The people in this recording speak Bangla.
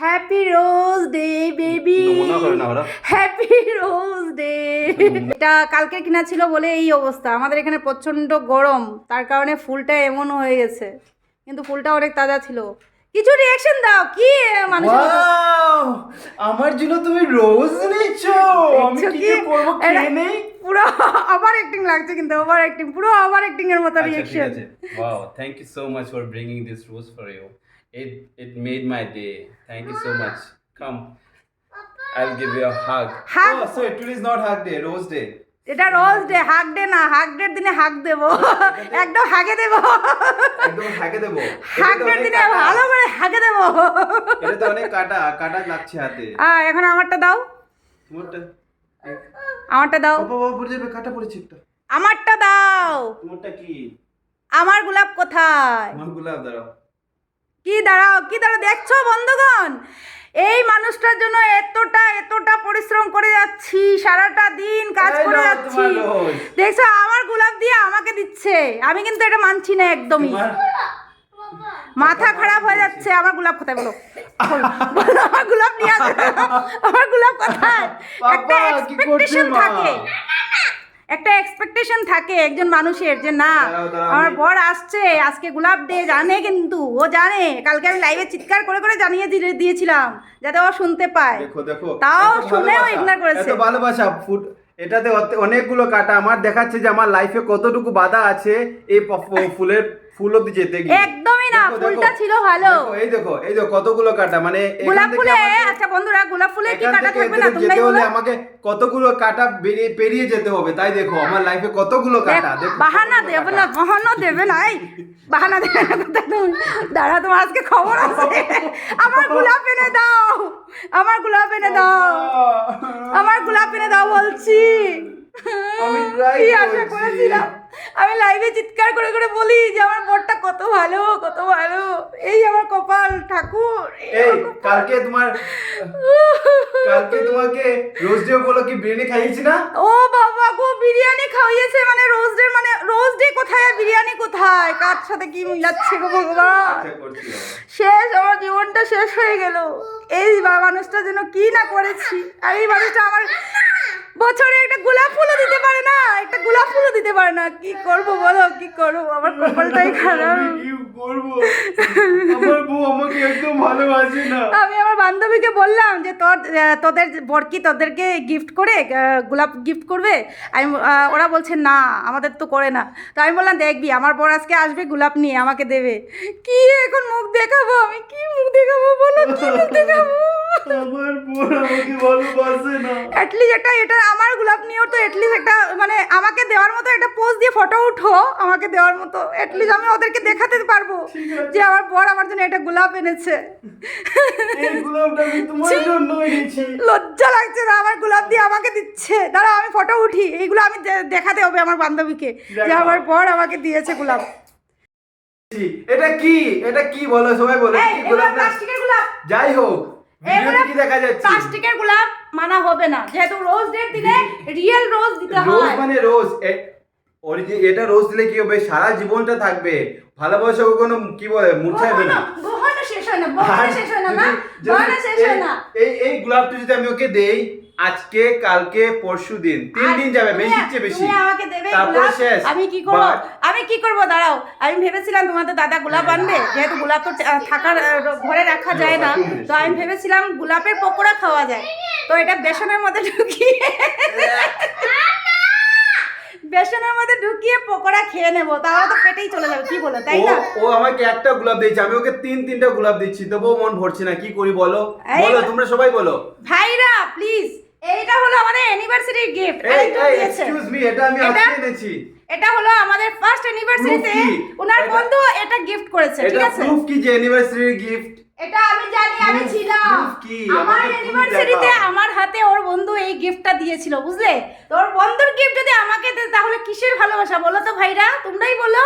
Happy rose day baby happy rose day এটা কালকে কিনা ছিল বলে এই অবস্থা। আমাদের এখানে প্রচণ্ড গরম। তার কারণে ফুলটা এমন হয়ে গেছে। কিন্তু ফুলটা অনেক তাজা ছিল। কিছু রিয়াকশন দাও। কি? Wow! আমার জন্য তুমি রোজ নিচ্ছো। আমি কি কি? করব খেয়ে নেই? পুরো ওভার অ্যাক্টিং লাগছে কিন্তু ওভার অ্যাক্টিং পুরো ওভার অ্যাক্টিং এর মতো রিয়াকশন আছে। Wow! Thank you so much for bringing this rose for you. It it made my day. Thank you so much. Come. I'll give you a hug. Hug? oh so it is not hug day rose day এটা রোজ ডে হাগ ডে না হাগ ডের দিনে হাগ দেব একদম হাগে দেব একদম হাগে দেবো তো ডের দিনে। ভালো করে হাগে দেব এটা তো অনেক কাটা কাটা লাগছে হাতে আহ, এখন আমারটা দাও তোমারটা আমারটা দাও বাবা পড়ে যাবে কাটা পড়েছে একটা আমারটা দাও তোমারটা কি আমার গোলাপ কোথায় আমার গোলাপ দাঁড়াও কি দাঁড়াও কি দাঁড়াও দেখছ বন্ধুগণ? এই মানুষটার জন্য এতটা এতটা পরিশ্রম করে যাচ্ছি সারাটা দিন কাজ করে যাচ্ছি। দেখছ আমার গোলাপ দিয়ে আমাকে দিচ্ছে। আমি কিন্তু এটা মানছি না একদমই। মাথা খারাপ হয়ে যাচ্ছে আমার গোলাপ কোথায় বলো? আমার গোলাপ নিয়ে আমার গোলাপ কোথায়? একটা এক্সপেকটেশন থাকে। একটা এক্সপেকটেশন থাকে একজন মানুষের যে না আমার আমি- বর আসছে আজকে গোলাপ ডে জানে কিন্তু ও জানে কালকে আমি লাইভে চিৎকার করে করে জানিয়ে দিয়ে- দিয়েছিলাম যাতে ও শুনতে পায় দেখো দেখো তাও শুনেও ইগনোর করেছে। এত ভালোবাসা ফুট এটাতে অনেকগুলো কাটা। আমার দেখাচ্ছে যে আমার লাইফে কতটুকু বাধা আছে এই ফুলের ফুল অব্দি যেতে গিয়ে। একদমই না, ফুলটা ছিল ভালো। এই দেখো এই দেখো কতগুলো কাটা। মানে গোলাপ ফুলে আচ্ছা বন্ধুরা গোলাপ ফুলে কি কাটা থাকবে না? যেতে হলে আমাকে কতগুলো কাটা বেরিয়ে পেরিয়ে যেতে হবে। তাই দেখো আমার লাইফে কতগুলো কাটা। দেখো বাহানা দেবে না বাহানা দেবে না এই। বাহানা দেবে না তুমি? দাঁড়া তোমার আজকে খবর আছে। আমার গোলাপ এনে দাও। আমার গোলাপ এনে দাও। আমার দাও বলছি। আমি কি আশা করেছিলাম? আমি লাইভে চিৎকার করে করে বলি যে আমার বরটা কত ভালো কত ভালো। এই আমার কপাল ঠাকুর এই। কালকে তোমার কালকে তোমাকে রোজ ডে বলো কি বিরিয়ানি খাইয়েছি না? ও বাবা গো বিরিয়ানি খাওয়িয়েছে মানে রোজ ডে মানে রোজ ডে কোথায় আর বিরিয়ানি কোথায়? কার সাথে কি মিলাচ্ছে গো ভগবান? আচ্ছা। শেষ আমার জীবনটা শেষ হয়ে গেল। এই বা- মানুষটা যেন কি না করেছি। আর এই মানুষটা আমার বছরে একটা গোলাপ ফুলও দিতে পারে না একটা গোলাপ ফুলও দিতে পারে না। কি করব বলো কি করব? আমার কপালটাই খারাপ। কি করব? আমার বউ আমাকে একদম ভালোবাসে না। আমি আমার বান্ধবীকে বললাম যে তোর তোদের বরকি তোদেরকে গিফট করে গোলাপ গিফট করবে? আমি ওরা বলছে না আমাদের তো করে না। তো আমি বললাম দেখবি আমার বর আজকে আসবে গোলাপ নিয়ে আমাকে দেবে। কি এখন মুখ দেখাবো? আমি কি মুখ দেখাবো বলো? কি মুখ দেখাবো? আমার বোন আমাকে ভালোবাসে না। অ্যাটলিস্ট একটা এটা আমার গোলাপ নিয়েও তো অ্যাটলিস্ট একটা মানে আমাকে দেওয়ার মতো একটা পোজ দিয়ে ফটো উঠো আমাকে দেওয়ার মতো। অ্যাটলিস্ট আমি ওদেরকে দেখাতে পারব যে আমার বর আমার জন্য এটা গোলাপ এনেছে। এই গোলাপটা আমি তোমার জন্য এনেছি। লজ্জা লাগছে না আমার গোলাপ দিয়ে আমাকে দিচ্ছে। দাঁড়া আমি ফটো উঠি। এইগুলো আমি দেখাতে হবে আমার বান্ধবীকে যে। আমার বর আমাকে দিয়েছে গোলাপ। এটা কি? এটা কি বলো? সবাই বলো কি গোলাপ প্লাস্টিকের গোলাপ। যাই হোক প্লাস্টিকের গোলাপ মানা হবে না। যেহেতু রোজ ডেট দিলে রিয়েল রোজ দিতে রোজ মানে রোজ এটা রোজ দিলে কি হবে? সারা জীবনটা থাকবে। ভালোবাসা কোনো কি বলে মুছাইবে না। শেষ হয় না শেষ হয় না না? শেষ হয় না। এই এই গোলাপটা যদি আমি ওকে দেই আজকে কালকে পরশু দিন। তিন দিন যাবে বেশি চেয়ে বেশি। আমাকে দেবে তারপরে শেষ। আমি কি করব? আমি কি করব? দাঁড়াও। আমি ভেবেছিলাম তোমাদের দাদা গোলাপ আনবে। যেহেতু গোলাপ তো থাকার ঘরে রাখা যায় না। তো আমি ভেবেছিলাম গোলাপের পকোড়া খাওয়া যায়। তো এটা বেসনের মধ্যে ঢুকিয়ে বেসনের মধ্যে ঢুকিয়ে পকোড়া খেয়ে নেব। তাহলে তো পেটেই চলে যাবে। কি বলো? তাই না? ও আমাকে একটা গোলাপ দিয়েছে। আমি ওকে তিন তিনটা গোলাপ দিচ্ছি। তবুও মন ভরছে না। কি করি বলো? বলো তোমরা সবাই বলো। ভাইরা প্লিজ এইটা হলো আমাদের অ্যানিভার্সারি গিফট আরেকজন দিয়েছে। এক্সকিউজ মি এটা আমি আজকে এনেছি। এটা হলো আমাদের ফার্স্ট অ্যানিভার্সারিতে ওনার বন্ধু এটা গিফট করেছে ঠিক এটা আছে? প্রুফ কি যে অ্যানিভার্সারি গিফট এটা আমি জানি আমি ছিলাম? আমার অ্যানিভার্সারিতে আমার হাতে ওর বন্ধু এই গিফটটা দিয়েছিল বুঝলে? তো ওর বন্ধুর গিফট যদি আমাকে দেয় তাহলে কিসের ভালোবাসা? বলো তো ভাইরা তোমরাই বলো।